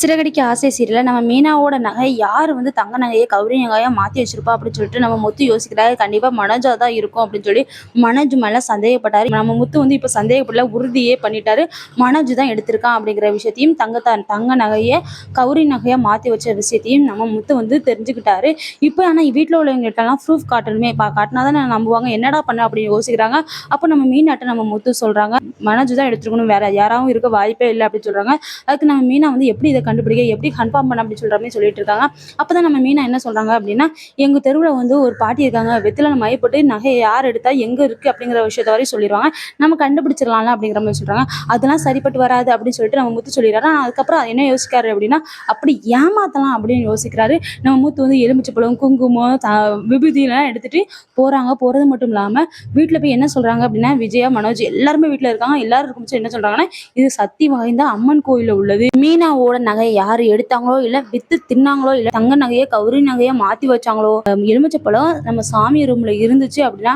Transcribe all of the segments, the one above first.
சிறகடிக்க ஆசை சீரியல்ல நம்ம மீனாவோட நகை யார் வந்து தங்க நகையை கௌரி நகையாக மாற்றி வச்சிருப்பா அப்படின்னு சொல்லிட்டு நம்ம முத்து யோசிக்கிறாரு. கண்டிப்பாக மனோஜா தான் இருக்கும் அப்படின்னு சொல்லி மனோஜ் மேலே சந்தேகப்பட்டாரு. நம்ம முத்து வந்து இப்போ சந்தேகப்படல உறுதியே பண்ணிட்டாரு. மனோஜ் தான் எடுத்திருக்கான் அப்படிங்கிற விஷயத்தையும் தங்கத்தா தங்க நகையை கௌரி நகையாக மாற்றி வச்ச விஷயத்தையும் நம்ம முத்து வந்து தெரிஞ்சுக்கிட்டாரு. இப்போ ஆனால் வீட்டில் உள்ளவங்ககிட்டலாம் ப்ரூஃப் காட்டணுமே. பா காட்டினா தான் நம்புவாங்க. என்னடா பண்ண அப்படின்னு யோசிக்கிறாங்க. அப்போ நம்ம மீனாட்ட நம்ம முத்து சொல்கிறாங்க மனோஜ் தான் எடுத்துருக்கணும். வேற யாராவும் இருக்க வாய்ப்பே இல்லை அப்படின்னு சொல்கிறாங்க அதுக்கு நம்ம மீனா வந்து எப்படி இதை கண்டுபிடிக்க எப்படி கன்ஃபார்ம் பண்ண அப்படி சொல்கிற மாதிரி சொல்லிட்டு இருக்காங்க. அப்போ தான் நம்ம மீனா என்ன சொல்கிறாங்க அப்படின்னா எங்கள் தெருவில் வந்து ஒரு பாட்டி இருக்காங்க. வெத்தில மையப்பட்டு நகையை யார் எடுத்தால் எங்கே இருக்குது அப்படிங்கிற விஷயத்த வரையும் சொல்லிடுவாங்க. நம்ம கண்டுபிடிச்சிடலாம்ல அப்படிங்கிற மாதிரி சொல்கிறாங்க அதெல்லாம் சரிப்பட்டு வராது அப்படின்னு சொல்லிட்டு நம்ம முத்து சொல்லிடுறாரு. ஆனா அதுக்கப்புறம் என்ன யோசிக்காரு அப்படின்னா அப்படி ஏமாத்தலாம் அப்படின்னு யோசிக்கிறாரு. நம்ம முத்து வந்து எலுமிச்சப்பழம் குங்குமம் த விபூதியெல்லாம் எடுத்துட்டு போகிறாங்க போகிறது மட்டும் இல்லாமல் வீட்டில் போய் என்ன சொல்கிறாங்க அப்படின்னா விஜயா மனோஜ் எல்லாருமே வீட்டில் இருக்காங்க. எல்லாரும் இருக்கும் என்ன சொல்கிறாங்கன்னா இது சக்தி வாய்ந்த அம்மன் கோயிலில் உள்ளது. மீனாவோட நகையை யார் எடுத்தாங்களோ இல்லை வித்து தின்னாங்களோ இல்லை தங்க நகையை கௌரி நகையை மாற்றி வச்சாங்களோ எலுமிச்சப்பழம் நம்ம சாமி ரூமில் இருந்துச்சு அப்படின்னா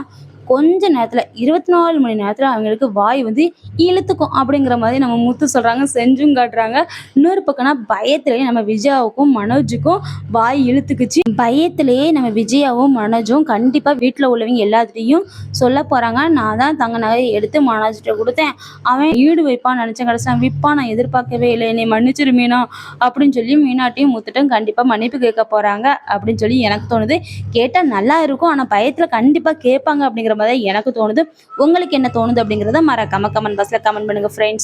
கொஞ்ச நேரத்தில் இருபத்தி நாலு மணி நேரத்தில் அவங்களுக்கு வாய் வந்து இழுத்துக்கும் அப்படிங்கிற மாதிரி நம்ம முத்து சொல்கிறாங்க செஞ்சும் காட்டுறாங்க. இன்னொரு பக்கம்னா பயத்திலேயே நம்ம விஜயாவுக்கும் மனோஜுக்கும் வாய் இழுத்துக்குச்சு. பயத்திலேயே நம்ம விஜயாவும் மனோஜும் கண்டிப்பாக வீட்டில் உள்ளவங்க எல்லாத்துலேயும் சொல்ல போகிறாங்க நான் தான் தங்க நகையை எடுத்து மனோஜிட்ட கொடுத்தேன். அவன் ஈடு வைப்பான்னு நினச்சேன். கிடச்சான் விற்பான் நான் எதிர்பார்க்கவே இல்லை. என்னை மன்னிச்சிரு மீனா அப்படின்னு சொல்லி மீனாட்டையும் முத்துட்டும் கண்டிப்பாக மன்னிப்பு கேட்க போகிறாங்க அப்படின்னு சொல்லி எனக்கு தோணுது. கேட்டால் நல்லா இருக்கும். ஆனால் பயத்தில் கண்டிப்பாக கேட்பாங்க அப்படிங்கிற அப்படிங்கிற மாதிரி எனக்கு தோணுது. உங்களுக்கு என்ன தோணுது அப்படிங்கிறத மறக்காம கமெண்ட் பாக்ஸில் கமெண்ட் பண்ணுங்கள் ஃப்ரெண்ட்ஸ்